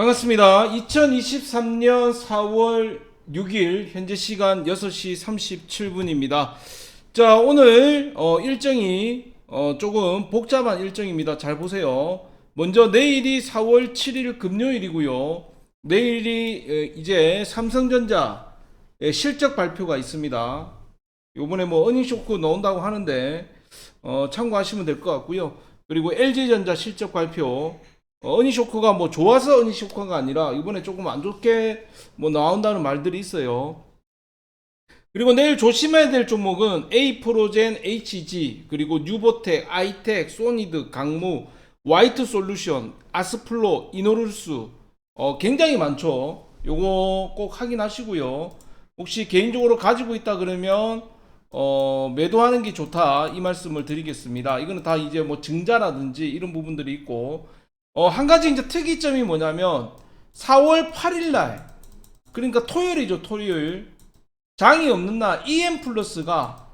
반갑습니다. 2023년 4월 6일 현재 시간 6시 37분입니다. 자, 오늘 어, 일정이 어, 조금 복잡한 일정입니다. 잘 보세요. 먼저 내일이 4월 7일 금요일이고요. 내일이 에, 이제 삼성전자 의 실적 발표가 있습니다. 요번에 뭐 어닝 쇼크 나온다고 하는데 어, 참고하시면 될 것 같고요. 그리고 LG전자 실적 발표 어, 어니 쇼크가 뭐 좋아서 어니 쇼크가 아니라 이번에 조금 안 좋게 뭐 나온다는 말들이 있어요. 그리고 내일 조심해야 될 종목은 A 프로젠 HG 그리고 뉴보텍, 아이텍, 소니드, 강무, 와이트 솔루션, 아스플로, 이노룰스 어, 굉장히 많죠. 요거 꼭 확인하시고요. 혹시 개인적으로 가지고 있다 그러면 어, 매도하는 게 좋다 이 말씀을 드리겠습니다. 이거는 다 이제 뭐 증자라든지 이런 부분들이 있고 어, 한 가지 이제 특이점이 뭐냐면 4월 8일 날 그러니까 토요일이죠 토요일 장이 없는 날 EM 플러스가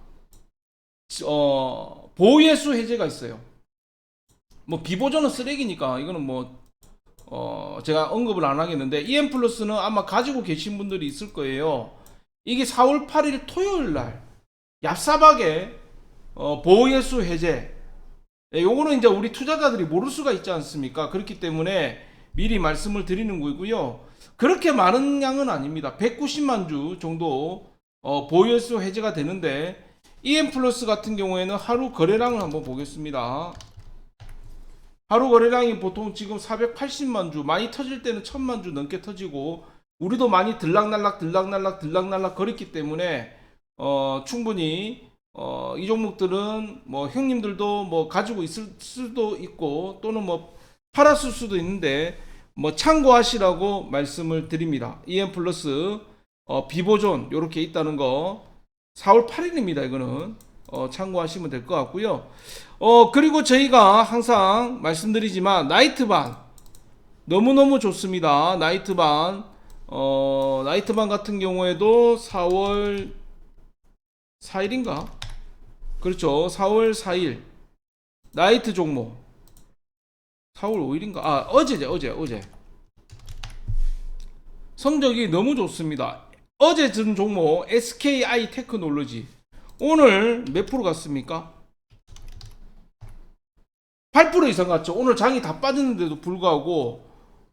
어, 보예수 해제가 있어요. 뭐 비보존은 쓰레기니까 이거는 뭐 어, 제가 언급을 안 하겠는데 EM 플러스는 아마 가지고 계신 분들이 있을 거예요. 이게 4월 8일 토요일 날 얍삽하게 어, 보예수 해제 예, 요거는 이제 우리 투자자들이 모를 수가 있지 않습니까? 그렇기 때문에 미리 말씀을 드리는 거고요. 그렇게 많은 양은 아닙니다. 190만 주 정도 어, 보유수 해제가 되는데 EM 플러스 같은 경우에는 하루 거래량을 한번 보겠습니다. 하루 거래량이 보통 지금 480만 주, 많이 터질 때는 1000만 주 넘게 터지고 우리도 많이 들락날락 들락날락 들락날락 거렸기 때문에 어, 충분히 어, 이 종목들은 뭐 형님들도 뭐 가지고 있을 수도 있고 또는 뭐 팔았을 수도 있는데 뭐 참고하시라고 말씀을 드립니다. EM 플러스 어, 비보존 요렇게 있다는 거 4월 8일입니다. 이거는 어, 참고하시면 될 것 같고요. 어, 그리고 저희가 항상 말씀드리지만 나이트반 너무너무 좋습니다. 나이트반 어, 나이트반 같은 경우에도 4월 4일인가? 그렇죠. 4월 4일 나이트 종목 4월 5일인가? 아 어제죠 어제 어제 성적이 너무 좋습니다. 어제 든 종목 SKI 테크놀로지 오늘 몇 프로 갔습니까? 8% 이상 갔죠. 오늘 장이 다 빠졌는데도 불구하고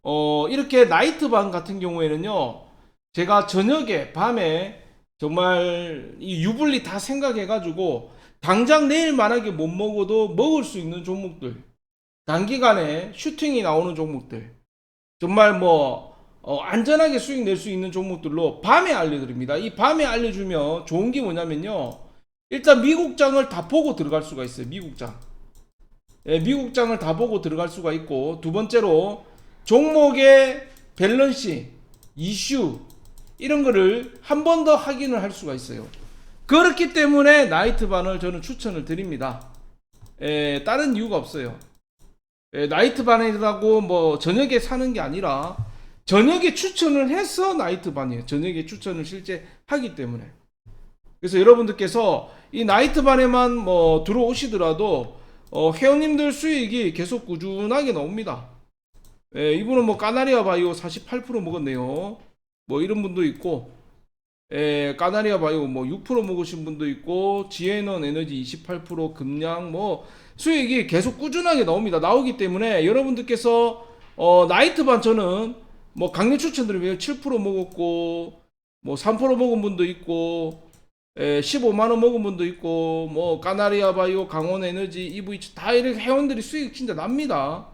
어 이렇게 나이트 반 같은 경우에는요. 제가 저녁에 밤에 정말 이 유불리 다 생각해 가지고 당장 내일 만약에 못 먹어도 먹을 수 있는 종목들 단기간에 슈팅이 나오는 종목들 정말 뭐 어, 안전하게 수익 낼 수 있는 종목들로 밤에 알려드립니다. 이 밤에 알려주면 좋은 게 뭐냐면요. 일단 미국장을 다 보고 들어갈 수가 있어요. 미국장. 예, 미국장을 다 보고 들어갈 수가 있고 두 번째로 종목의 밸런싱, 이슈 이런 거를 한 번 더 확인을 할 수가 있어요. 그렇기 때문에 나이트 반을 저는 추천을 드립니다. 에, 다른 이유가 없어요. 에, 나이트 반이라고 뭐 저녁에 사는 게 아니라 저녁에 추천을 해서 나이트 반이에요. 저녁에 추천을 실제 하기 때문에. 그래서 여러분들께서 이 나이트 반에만 뭐 들어오시더라도 어, 회원님들 수익이 계속 꾸준하게 나옵니다. 에, 이분은 뭐 까나리아 바이오 48% 먹었네요. 뭐 이런 분도 있고 에, 까나리아 바이오 뭐 6% 먹으신 분도 있고 지에넌 에너지 28% 금량 뭐 수익이 계속 꾸준하게 나옵니다. 나오기 때문에 여러분들께서 어, 나이트반 저는 뭐 강력 추천드리면 7% 먹었고 뭐 3% 먹은 분도 있고 에, 15만 원 먹은 분도 있고 뭐 까나리아 바이오 강원 에너지 EV 다 이렇게 회원들이 수익 진짜 납니다.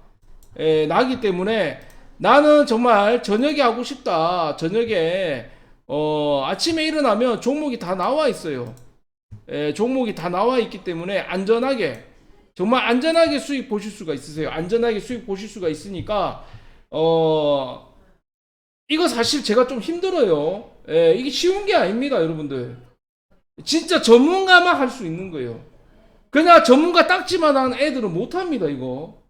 에, 나기 때문에 나는 정말 저녁에 하고 싶다. 저녁에 어, 아침에 일어나면 종목이 다 나와 있어요. 에, 종목이 다 나와 있기 때문에 안전하게 정말 안전하게 수익 보실 수가 있으세요. 안전하게 수익 보실 수가 있으니까 어 이거 사실 제가 좀 힘들어요. 에, 이게 쉬운 게 아닙니다, 여러분들. 진짜 전문가만 할 수 있는 거예요. 그냥 전문가 딱지만 한 애들은 못 합니다, 이거.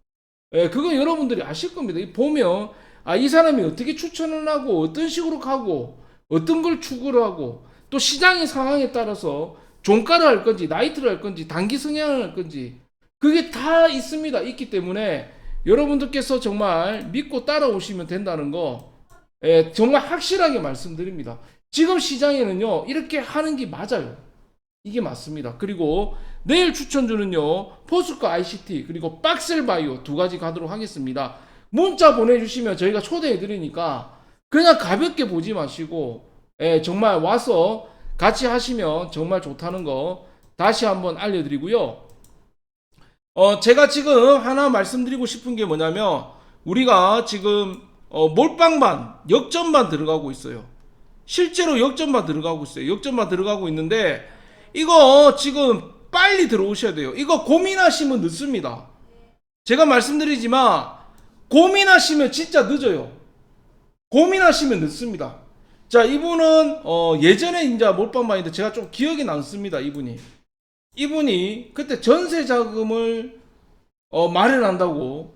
예, 그건 여러분들이 아실 겁니다. 이 보면 아, 이 사람이 어떻게 추천을 하고 어떤 식으로 가고 어떤 걸 추구를 하고 또 시장의 상황에 따라서 종가를 할 건지 나이트를 할 건지 단기 성향을 할 건지 그게 다 있습니다. 있기 때문에 여러분들께서 정말 믿고 따라오시면 된다는 거 예, 정말 확실하게 말씀드립니다. 지금 시장에는요 이렇게 하는 게 맞아요. 이게 맞습니다. 그리고 내일 추천주는요 포스코 ICT 그리고 박셀바이오 두 가지 가도록 하겠습니다. 문자 보내주시면 저희가 초대해 드리니까 그냥 가볍게 보지 마시고 예, 정말 와서 같이 하시면 정말 좋다는 거 다시 한번 알려드리고요. 어, 제가 지금 하나 말씀드리고 싶은 게 뭐냐면 우리가 지금 어, 몰빵반 역전반 들어가고 있어요. 실제로 역전반 들어가고 있어요. 역전반 들어가고 있는데 이거 지금 빨리 들어오셔야 돼요. 이거 고민하시면 늦습니다. 제가 말씀드리지만 고민하시면 진짜 늦어요. 고민하시면 늦습니다. 자, 이분은 어, 예전에 이제 몰빵반인데 제가 좀 기억이 남습니다. 이분이. 이분이 그때 전세 자금을 어, 마련한다고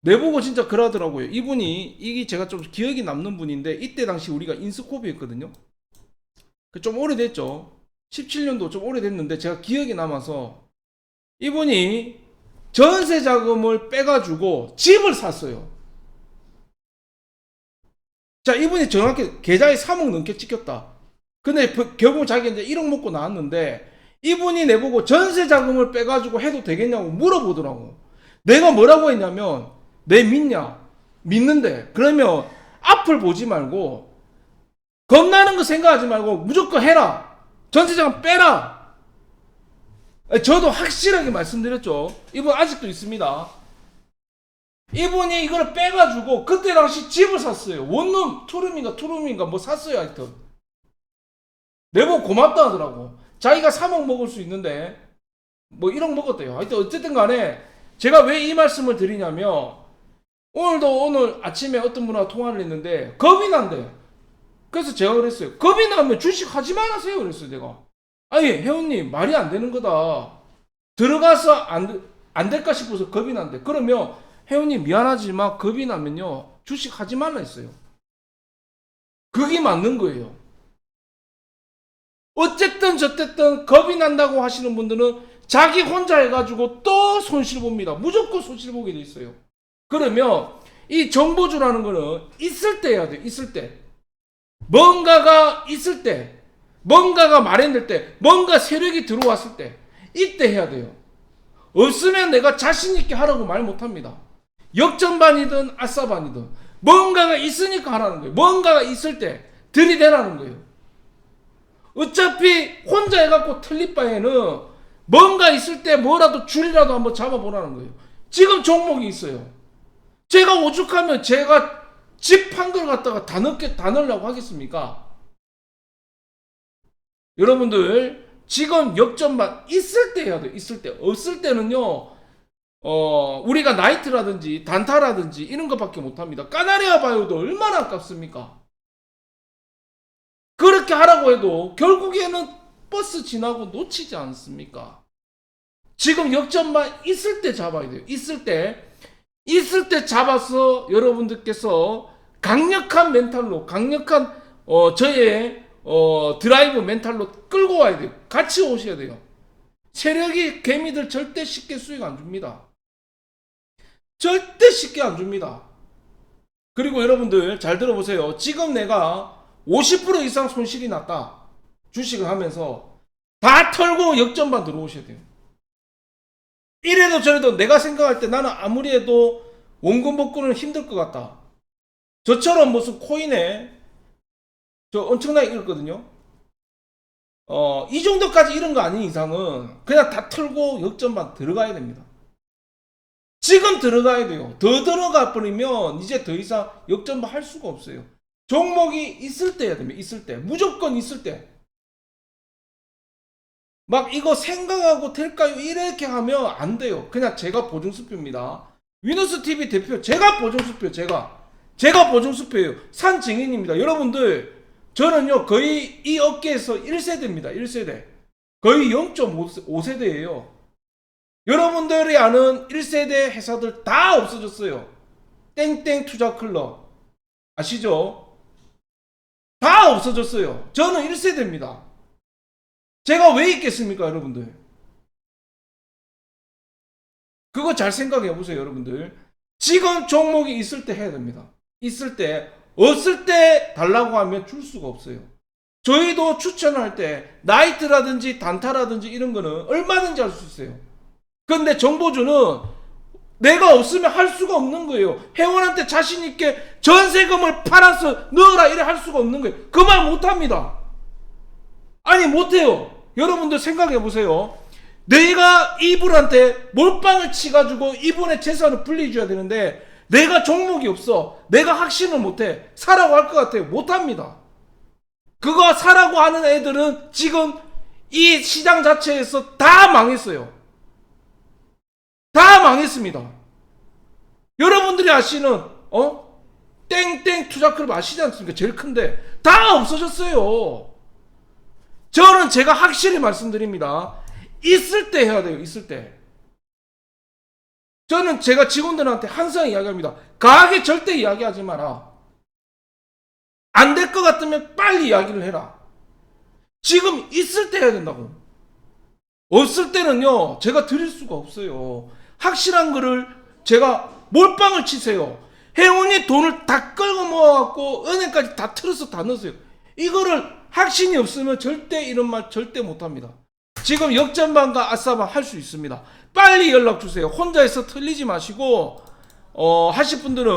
내보고 진짜 그러더라고요. 이분이 이게 제가 좀 기억이 남는 분인데 이때 당시 우리가 인스코비였거든요. 그좀 오래됐죠. 17년도 좀 오래됐는데 제가 기억이 남아서 이분이 전세 자금을 빼가지고 집을 샀어요. 자, 이분이 정확히 계좌에 3억 넘게 찍혔다. 근데 그- 결국 자기 이제 1억 먹고 나왔는데 이분이 내보고 전세 자금을 빼가지고 해도 되겠냐고 물어보더라고. 내가 뭐라고 했냐면 내 믿냐? 믿는데 그러면 앞을 보지 말고 겁나는 거 생각하지 말고 무조건 해라. 전세 자금 빼라. 저도 확실하게 말씀드렸죠. 이분 아직도 있습니다. 이분이 이걸 빼가지고 그때 당시 집을 샀어요. 원룸 투룸인가 투룸인가 뭐 샀어요 하여튼. 내보고 고맙다 하더라고. 자기가 3억 먹을 수 있는데 뭐 1억 먹었대요. 하여튼 어쨌든 간에 제가 왜 이 말씀을 드리냐면 오늘도 오늘 아침에 어떤 분하고 통화를 했는데 겁이 난대. 그래서 제가 그랬어요. 겁이 나면 주식 하지 말아세요. 그랬어요. 내가. 아니 회원님 말이 안 되는 거다. 들어가서 안, 안 될까 싶어서 겁이 난대. 그러면 회원님 미안하지만 겁이 나면요 주식 하지 말라 했어요. 그게 맞는 거예요. 어쨌든 저쨌든 겁이 난다고 하시는 분들은 자기 혼자 해가지고 또 손실 봅니다. 무조건 손실 보게 돼 있어요. 그러면 이 정보주라는 거는 있을 때 해야 돼. 있을 때. 뭔가가 있을 때. 뭔가가 마련될 때. 뭔가 세력이 들어왔을 때. 이때 해야 돼요. 없으면 내가 자신 있게 하라고 말 못합니다. 역전반이든 아싸반이든 뭔가가 있으니까 하라는 거예요. 뭔가가 있을 때 들이대라는 거예요. 어차피 혼자 해갖고 틀릴 바에는 뭔가 있을 때 뭐라도 줄이라도 한번 잡아보라는 거예요. 지금 종목이 있어요. 제가 오죽하면 제가 집 한 걸 갖다가 다 넣게 다 넣으려고 하겠습니까? 여러분들 지금 역전반 있을 때 해야 돼요. 있을 때 없을 때는요. 어 우리가 나이트라든지 단타라든지 이런 것밖에 못합니다. 까나리아 바이오도 얼마나 아깝습니까? 그렇게 하라고 해도 결국에는 버스 지나고 놓치지 않습니까? 지금 역전만 있을 때 잡아야 돼요. 있을 때. 있을 때 잡아서 여러분들께서 강력한 멘탈로, 강력한, 어, 저의, 어, 드라이브 멘탈로 끌고 와야 돼요. 같이 오셔야 돼요. 세력이 개미들 절대 쉽게 수익 안 줍니다. 절대 쉽게 안 줍니다. 그리고 여러분들 잘 들어보세요. 지금 내가 50% 이상 손실이 났다. 주식을 하면서 다 털고 역전반 들어오셔야 돼요. 이래도 저래도 내가 생각할 때 나는 아무리 해도 원금 복구는 힘들 것 같다. 저처럼 무슨 코인에 저 엄청나게 잃었거든요. 어, 이 정도까지 이런 거 아닌 이상은 그냥 다 털고 역전반 들어가야 됩니다. 지금 들어가야 돼요. 더 들어가 버리면 이제 더 이상 역전반 할 수가 없어요. 종목이 있을 때 해야 됩니다. 있을 때. 무조건 있을 때. 막 이거 생각하고 될까요? 이렇게 하면 안 돼요. 그냥 제가 보증수표입니다. 위너스 TV 대표 제가 보증수표 제가 제가 보증수표예요. 산 증인입니다. 여러분들 저는요 거의 이 업계에서 1세대입니다. 1세대. 거의 0.5세대예요. 여러분들이 아는 1세대 회사들 다 없어졌어요. 땡땡 투자 클럽 아시죠? 다 없어졌어요. 저는 1세대입니다. 제가 왜 있겠습니까, 여러분들? 그거 잘 생각해 보세요, 여러분들. 지금 종목이 있을 때 해야 됩니다. 있을 때 없을 때 달라고 하면 줄 수가 없어요. 저희도 추천할 때 나이트라든지 단타라든지 이런 거는 얼마든지 할 수 있어요. 근데 정보주는 내가 없으면 할 수가 없는 거예요. 회원한테 자신 있게 전세금을 팔아서 넣어라 이래 할 수가 없는 거예요. 그 말 못합니다. 아니 못해요. 여러분들 생각해 보세요. 내가 이분한테 몰빵을 치가지고 이분의 재산을 분리해줘야 되는데 내가 종목이 없어. 내가 확신을 못해. 사라고 할 것 같아요. 못합니다. 그거 사라고 하는 애들은 지금 이 시장 자체에서 다 망했어요. 다 망했습니다. 여러분들이 아시는 어 땡땡 투자클럽 아시지 않습니까? 제일 큰데 다 없어졌어요. 저는 제가 확실히 말씀드립니다. 있을 때 해야 돼요. 있을 때. 저는 제가 직원들한테 항상 이야기합니다. 가게 절대 이야기하지 마라. 안 될 것 같으면 빨리 이야기를 해라. 지금 있을 때 해야 된다고. 없을 때는요, 제가 드릴 수가 없어요. 확실한 거를 제가 몰빵을 치세요. 회원이 돈을 다 끌고 모아갖고 은행까지 다 틀어서 다 넣으세요. 이거를 확신이 없으면 절대 이런 말 절대 못합니다. 지금 역전반과 아싸반 할 수 있습니다. 빨리 연락 주세요. 혼자서 틀리지 마시고 어, 하실 분들은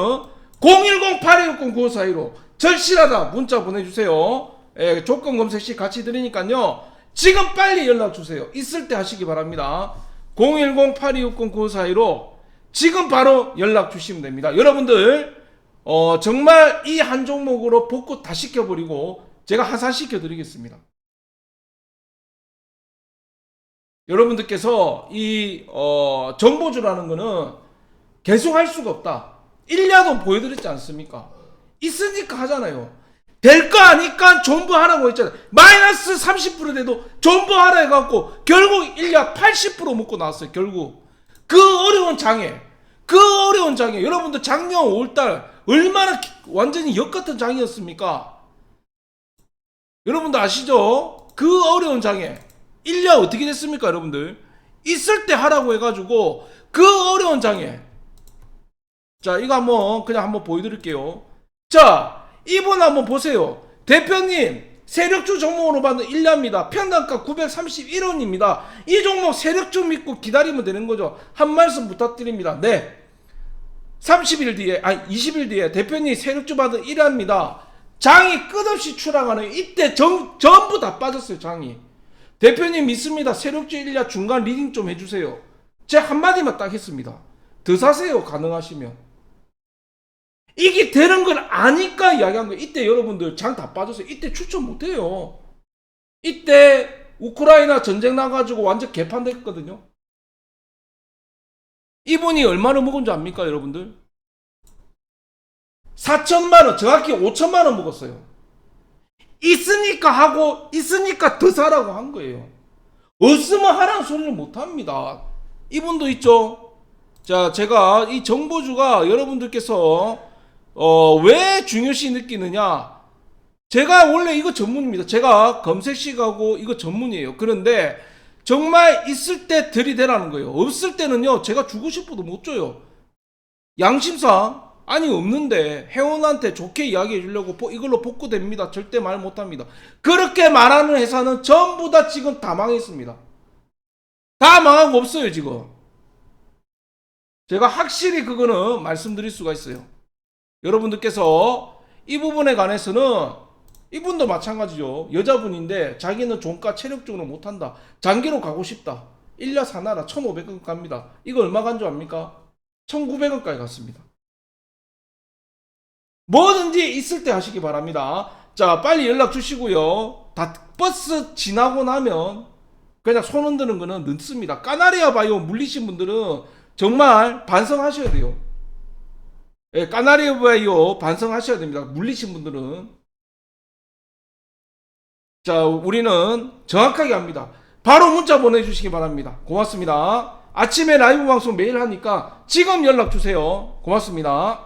010-8260-9542로 절실하다 문자 보내주세요. 예, 조건 검색 시 같이 드리니까요. 지금 빨리 연락 주세요. 있을 때 하시기 바랍니다. 010-8260-9542로 지금 바로 연락 주시면 됩니다. 여러분들 어, 정말 이 한 종목으로 복구 다 시켜버리고 제가 하산시켜 드리겠습니다. 여러분들께서 이 어, 정보주라는 거는 계속 할 수가 없다. 1야도 보여드렸지 않습니까? 있으니까 하잖아요. 될 거 아니까 존버하라고 했잖아요. 마이너스 30% 돼도 존버하라 해갖고 결국 1야 80% 먹고 나왔어요. 결국 그 어려운 장애, 그 어려운 장애. 여러분들 작년 5월달 얼마나 기- 완전히 역 같은 장이었습니까? 여러분들 아시죠? 그 어려운 장애. 1년 어떻게 됐습니까, 여러분들? 있을 때 하라고 해가지고 그 어려운 장애. 자, 이거 한번 그냥 한번 보여드릴게요. 자, 이분 한번 보세요. 대표님, 세력주 종목으로 받는 1년입니다. 평단가 931원입니다. 이 종목 세력주 믿고 기다리면 되는 거죠. 한 말씀 부탁드립니다. 네. 30일 뒤에, 아니 20일 뒤에 대표님 세력주 받은 1회입니다. 장이 끝없이 추락하는 이때 전, 전부 다 빠졌어요, 장이. 대표님 믿습니다. 세력주 1야 중간 리딩 좀 해주세요. 제 한마디만 딱 했습니다. 더 사세요, 가능하시면. 이게 되는 걸 아니까 이야기한 거예요. 이때 여러분들 장 다 빠졌어요. 이때 추천 못해요. 이때 우크라이나 전쟁 나가지고 완전 개판됐거든요. 이분이 얼마나 먹은 줄 압니까, 여러분들? 4천만 원, 정확히 5천만 원 먹었어요. 있으니까 하고, 있으니까 더 사라고 한 거예요. 없으면 하라는 소리를 못 합니다. 이분도 있죠. 자, 제가 이 정보주가 여러분들께서, 어, 왜 중요시 느끼느냐? 제가 원래 이거 전문입니다. 제가 검색식하고 이거 전문이에요. 그런데 정말 있을 때 들이대라는 거예요. 없을 때는요, 제가 주고 싶어도 못 줘요. 양심상, 아니, 없는데, 회원한테 좋게 이야기해 주려고 보- 이걸로 복구됩니다. 절대 말 못 합니다. 그렇게 말하는 회사는 전부 다 지금 다 망했습니다. 다 망하고 없어요, 지금. 제가 확실히 그거는 말씀드릴 수가 있어요. 여러분들께서 이 부분에 관해서는 이분도 마찬가지죠. 여자분인데 자기는 종가 체력적으로 못한다. 장기로 가고 싶다. 1년 사나라 1,500원 갑니다. 이거 얼마 간 줄 압니까? 1,900원까지 갔습니다. 뭐든지 있을 때 하시기 바랍니다. 자, 빨리 연락 주시고요. 다 버스 지나고 나면 그냥 손 흔드는 거는 늦습니다. 까나리아 바이오 물리신 분들은 정말 반성하셔야 돼요. 예, 까나리아 바이오 반성하셔야 됩니다. 물리신 분들은. 자, 우리는 정확하게 합니다. 바로 문자 보내주시기 바랍니다. 고맙습니다. 아침에 라이브 방송 매일 하니까 지금 연락 주세요. 고맙습니다.